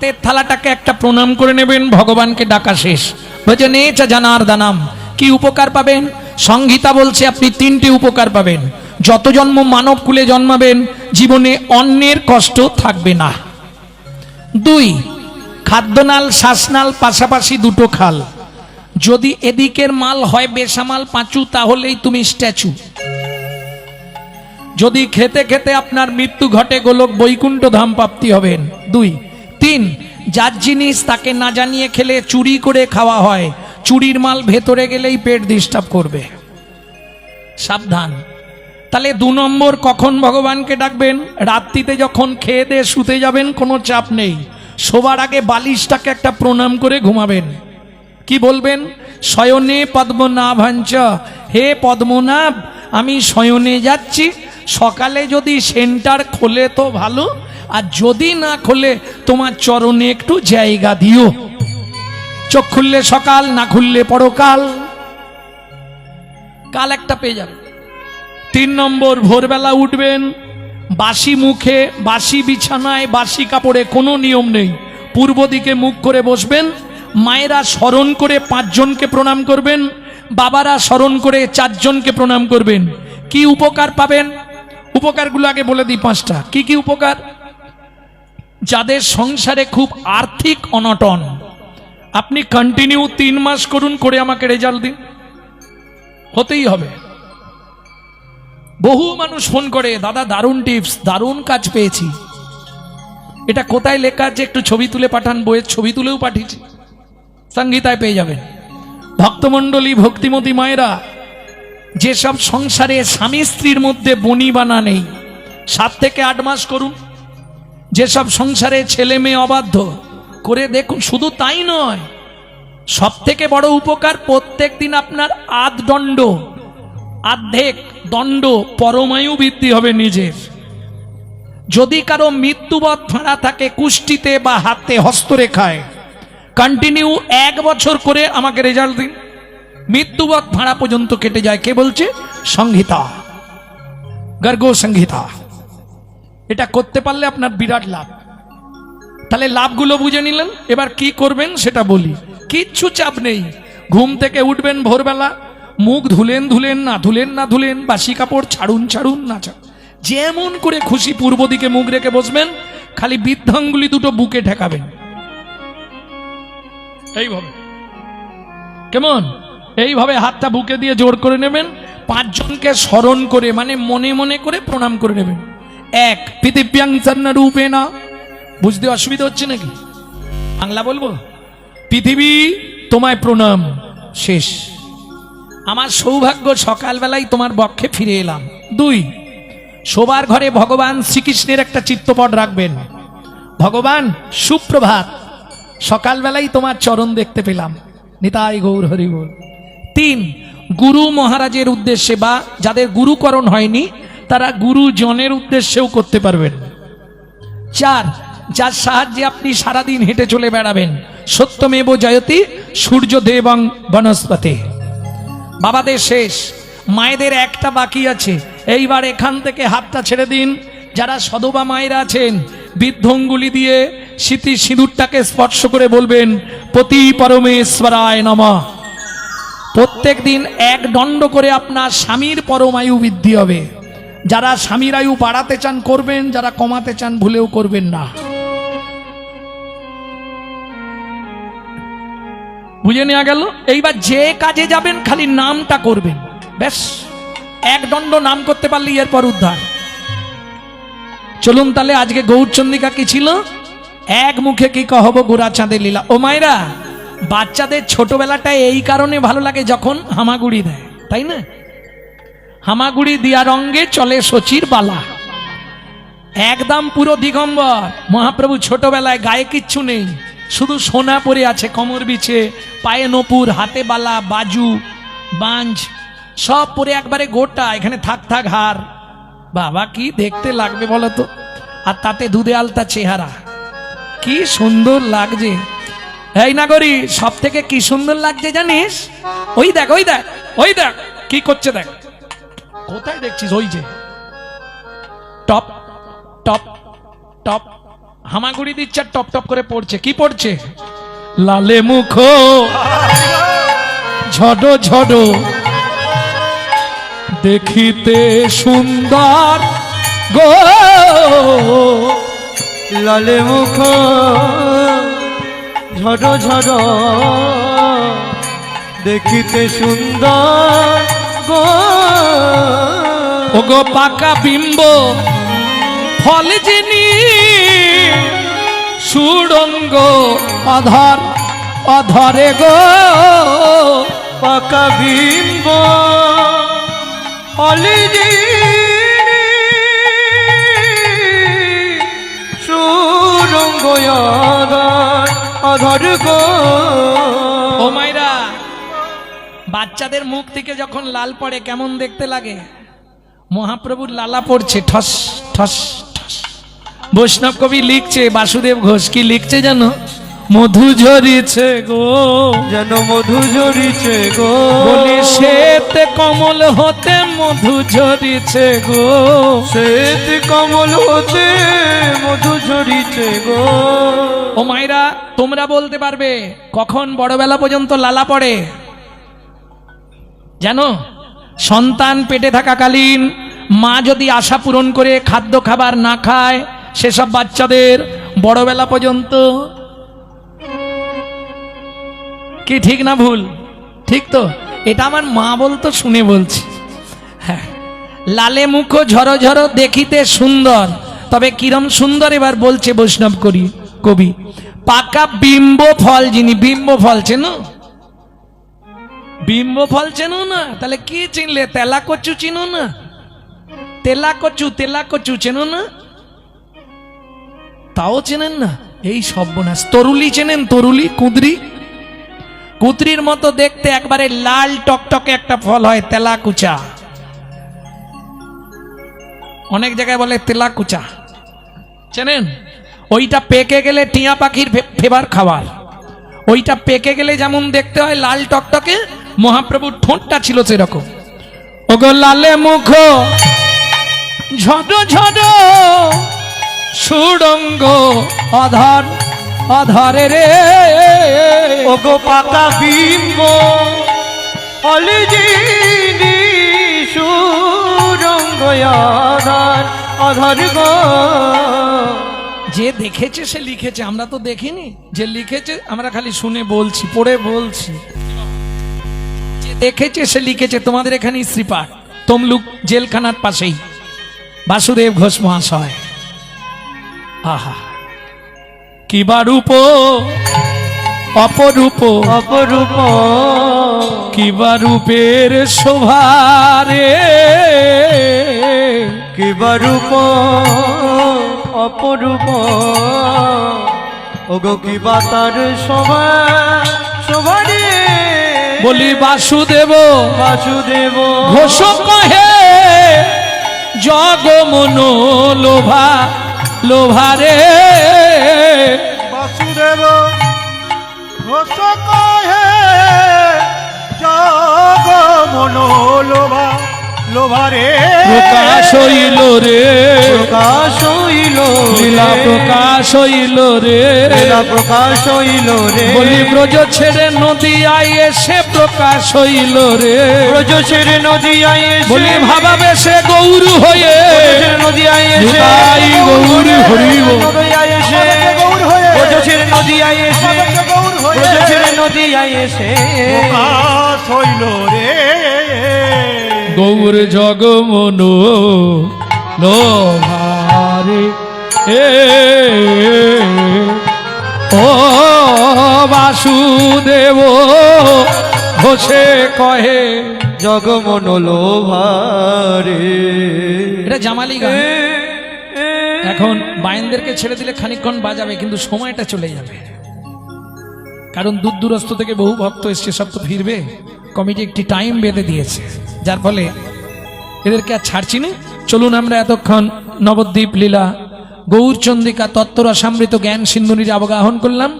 হাতের থালাটাকে একটা প্রণাম করে নেবেন, ভগবানকে ডাকা শেষ। বলছে নেচা জানার দানাম, কি উপকার পাবেন? সংহিতা বলছে, আপনি তিনটি উপকার পাবেন। যত জন্ম মানব কুলে জন্মাবেন, জীবনে অন্যের কষ্ট থাকবে না। দুই, খাদ্যনাল, শ্বাসনাল পাশাপাশি দুটো খাল। যদি এদিকের মাল হয় বেসামাল পাঁচু, তাহলেই তুমি স্ট্যাচু। যদি খেতে খেতে আপনার মৃত্যু ঘটে, গোলক বৈকুণ্ঠ ধাম প্রাপ্তি হবেন। দুই তিন যার জিনিস তাকে না জানিয়ে খেলে চুরি করে খাওয়া হয়, চুরির মাল ভেতরে গেলেই পেট ডিস্টার্ব করবে। সাবধান। তাহলে দু নম্বর, কখন ভগবানকে ডাকবেন? রাত্রিতে যখন খেয়ে দিয়ে শুতে যাবেন, কোনো চাপ নেই। শোবার আগে বালিশটাকে একটা প্রণাম করে ঘুমাবেন। কি বলবেন? শয়নে পদ্মনাভাঞ্চ, হে পদ্মনাভ, আমি শয়নে যাচ্ছি। সকালে যদি সেন্টার খোলে তো ভালো আর যদি না খোলে, তোমার চরণে একটু জায়গা দিও। চোখ খুললে সকাল, না খুললে পরকাল। কাল একটা পেয়ে যাবে। তিন নম্বর, ভোরবেলা উঠবেন, বাসি মুখে, বাসি বিছানায়, বাসি কাপড়ে কোনো নিয়ম নেই। পূর্ব দিকে মুখ করে বসবেন, মায়েরা স্মরণ করে পাঁচজনকে প্রণাম করবেন, বাবারা স্মরণ করে চারজনকে প্রণাম করবেন। কি উপকার পাবেন? উপকারগুলো আগে বলে দিই পাঁচটা। কি কি উপকার? যাদের সংসারে খুব আর্থিক অনটন, আপনি কন্টিনিউ তিন মাস করুন করে আমাকে রেজাল্ট দিন। হতেই হবে। বহু মানুষ ফোন করে, দাদা, দারুণ টিপস দারুণ কাজ পেয়েছি। এটা কোথায় লেখা আছে? একটু ছবি তুলে পাঠান, বইয়ের ছবি তুলেও পাঠিয়েছি। সংগীতায় পেয়ে যাবেন। ভক্তমণ্ডলী, ভক্তিমতী মায়েরা, যেসব সংসারে স্বামী স্ত্রীর মধ্যে বনি বানা নেই, সাত থেকে আট মাস করুন। যেসব সংসারে ছেলে মেয়ে অবাধ্য, করে দেখুন, শুধু তাই নয় সব থেকে বড় উপকার প্রত্যেক দিন আপনার আধ দণ্ড আর্ধেক দণ্ড পরমায়ু বৃদ্ধি হবে নিজের। যদি কারও মৃত্যুবধ ফাঁড়া থাকে কুষ্টিতে বা হাতে হস্তরেখায় কন্টিনিউ এক বছর করে আমাকে রেজাল্ট দিন। মৃত্যুবধ ভাড়া পর্যন্ত কেটে যায়, কে বলছে? সংহিতা। গর্গ সংহিতা। এটা করতে পারলে আপনার বিরাট লাভ। তাহলে লাভগুলো বুঝে নিলেন, এবার কি করবেন সেটা বলি। কিচ্ছু চাপ নেই। ঘুম থেকে উঠবেন ভোরবেলা, মুখ ধুলেন ধুলেন, না ধুলেন না ধুলেন, বাসি কাপড় ছাড়ুন ছাড়ুন, না ছাড়ুন। যেমন করে খুশি পূর্ব দিকে মুখ রেখে বসবেন, খালি বৃদ্ধাঙ্গুলি দুটো বুকে ঠেকাবেন। এইভাবে। কেমন? এইভাবে হাতটা বুকে দিয়ে জোর করে নেবেন, পাঁচজনকে স্মরণ করে মানে মনে মনে করে প্রণাম করে নেবেন। এক পৃথিব্যাং রূপে না বুঝতে অসুবিধা হচ্ছে নাকি? বাংলা বলব? পৃথিবী, তোমায় প্রণাম। শেষ। আমার সৌভাগ্য, সকালবেলায় তোমার বক্ষে ফিরে এলাম। দুই, শোবার ঘরে ভগবান শ্রীকৃষ্ণের একটা চিত্তপট রাখবেন। ভগবান, সুপ্রভাত। সকালবেলায় তোমার চরণ দেখতে পেলাম। নিতাই গৌর হরি গৌর তিন, গুরু মহারাজের উদ্দেশ্যে বা যাদের গুরুকরণ হয়নি তারা গুরুজনের উদ্দেশ্যেও করতে পারবেন। চার, যার সাহায্যে আপনি সারাদিন হেঁটে চলে বেড়াবেন, সত্যমেব জয়তী সূর্য দেবং বনস্পতি। বাবাদের শেষ, মায়েদের একটা বাকি আছে, এইবার এখান থেকে হাতটা ছেড়ে দিন, যারা সদবা মায়েরা আছেন, বৃদ্ধঙ্গুলি দিয়ে স্মৃতি সিঁদুরটাকে স্পর্শ করে বলবেন, পতি পরমেশ্বরায় নমঃ। প্রত্যেক দিন এক দণ্ড করে আপনার স্বামীর পরমায়ু বৃদ্ধি হবে। যারা স্বামীর আয়ু বাড়াতে চান করবেন, যারা কমাতে চান ভুলেও করবেন না। বুঝে নেওয়া গেল? এইবার যে কাজে যাবেন, খালি নামটা করবেন। ব্যাস, এক দণ্ড নাম করতে পারলে, এরপর উদ্ধার। চলুন তাহলে, আজকে গৌরচন্দিকা কি ছিল? এক মুখে কি কহব গোড়া চাঁদের লীলা। ও মায়েরা, বাচ্চাদের ছোটবেলাটায় এই কারণে ভালো লাগে যখন হামাগুড়ি দেয়, তাই না? হামাগুড়ি দিয়া রঙ্গে চলে সচির বালা। একদম পুরো দিগম্বর। মহাপ্রভু ছোটবেলায় গায়ে কিচ্ছু নেই। শুধু সোনা পরে আছে কমর বিছে, পায়ে নপুর, হাতে বালা, বাজু, বাঞ্জ, সব পরে একবারে গোটা, এখানে থাক থাক হার। বাবা, কি দেখতে লাগবে বলো তো? আর তাতে দুধে আলতা চেহারা। কি সুন্দর লাগছে। এই নাগরি সব থেকে কি সুন্দর লাগছে জানিস? ওই দেখ ওই দেখ ওই দেখ, কি করছে দেখ। কোথায় দেখছিস? ওই যে। Top top top. হামাগুড়ি দিচ্ছে টপ টপ করে পড়ছে। কি পড়ছে? লালে মুখ। ঝড়ো ঝড়ো। দেখিতে সুন্দর গো। লালে মুখ। ঝড়ো ঝড়ো। দেখিতে সুন্দর গো। ওগো পাকা বিম্ব, ফল যিনি, সুড়ঙ্গ অধর, অধরে গো পাকা বিম্ব। অলিজি সুরঙ্গ আধার আধার গো। ও মাইরা, বাচ্চাদের মুখ থেকে যখন লাল পড়ে, কেমন দেখতে লাগে? মহাপ্রভুর লালা পড়ছে ঠস ঠস ঠস। বৈষ্ণব কবি লিখছে বাসুদেব ঘোষ কি লিখছে জানো মধু ঝরিছে গো। যেন মধু ঝরিছে গো। বলি শ্বেত কমল হতে মধু ঝরিছে গো। শ্বেত কমল হতে মধু ঝরিছে গো। ও মাইরা তোমরা বলতে পারবে কখন বড়বেলা পর্যন্ত লালা পড়ে? জানো? সন্তান পেটে থাকাকালীন মা যদি আশা পূরণ করে খাদ্য খাবার না খায়, সেসব বাচ্চাদের বড়বেলা পর্যন্ত কি ঠিক না ভুল? ঠিক তো। এটা আমার মা বলতো, শুনে বলছি। হ্যাঁ। লালে মুখ ঝরো ঝরো দেখিতে সুন্দর। তবে কিরম সুন্দর এবার বলছে বৈষ্ণব করি কবি। পাকা বিম্ব ফল যিনি বিম্ব ফল চেনো? বিম্ব ফল চেনো না? তাহলে কি চিনলে? তেলা কচু চিনো না? তেলা কচু তেলা কচু চেনো না? তাও চেনেন না? এই সর্বনাশ। তরুলি চেনেন? তরুলি, কুদরি? কুদরির মতো দেখতে একবারে লাল টকটকে একটা ফল হয় তেলা কুচা অনেক জায়গায় বলে তেলা কুচা চেনেন? ওইটা পেকে গেলে টিয়া পাখির ফে- ফেবার খাবার। ওইটা পেকে গেলে যেমন দেখতে হয় লাল টকটকে মহাপ্রভুর ঠোঁটটা ছিল সেরকম। ওগো লালে মুখ ঝড় ঝড় সুড়ঙ্গ অধর অধরে রে। ওগো পাতা বিম্ব অলিজিনি সুরঙ্গ আধার আধার গো। যে দেখেছে সে লিখেছে আমরা তো দেখিনি। যে লিখেছে আমরা খালি শুনে বলছি পড়ে বলছি। যে দেখেছে সে লিখেছে তোমাদের এখানে শ্রীপাঠ তমলুক জেলখানার পাশেই। বাসুদেব ঘোষ মহাশয়। আহা। কিবা রূপ অপরূপ অপরূপ। কিবা রূপের শোভারে কিবা রূপ অপরূপ। ওগো কিবা তার শোভা শোভা রে। বলি বাসুদেব বাসুদেব। ঘোষ কহে জগ মন লোভা লোভারে বাসুদেব ঘোষ কহে জগ মনো লোভা। লোভারে প্রকাশ হইল রে। প্রকাশ হইল লীলা প্রকাশ হইল রে। লীলা প্রকাশ হইল রে। বলি ব্রজ ছেড়ে নদী আই এসে প্রকাশ হইল রে। ব্রজ ছেড়ে নদী আই এসে বলি ভাবাবে সে গৌর হয়ে। নদী আই এসে গৌর হরিব নদী আই এসে গৌর হয়ে। ব্রজ ছেড়ে নদী আই এসে নদী এসে। হইল রে। গৌর জগমন লোভারে এ ও বাসুদেব ঘোষে কহে জগমন লোভারে। এটা জামালি গান। এখন বাইনদেরকে ছেড়ে দিলে খানিকক্ষণ বাজাবে কিন্তু সময়টা চলে যাবে। কারণ দূর দূরস্থ থেকে বহু ভক্ত এসছে, সব তো ফিরবে। কমিটি একটি টাইম বেঁধে দিয়েছে, যার ফলে এদেরকে আর ছাড়ছি না। চলুন আমরা এতক্ষণ নবদ্বীপ লীলা, গৌরচন্দ্রিকা তত্ত্বরসামৃত জ্ঞান সিন্ধুনির অবগাহন করলাম।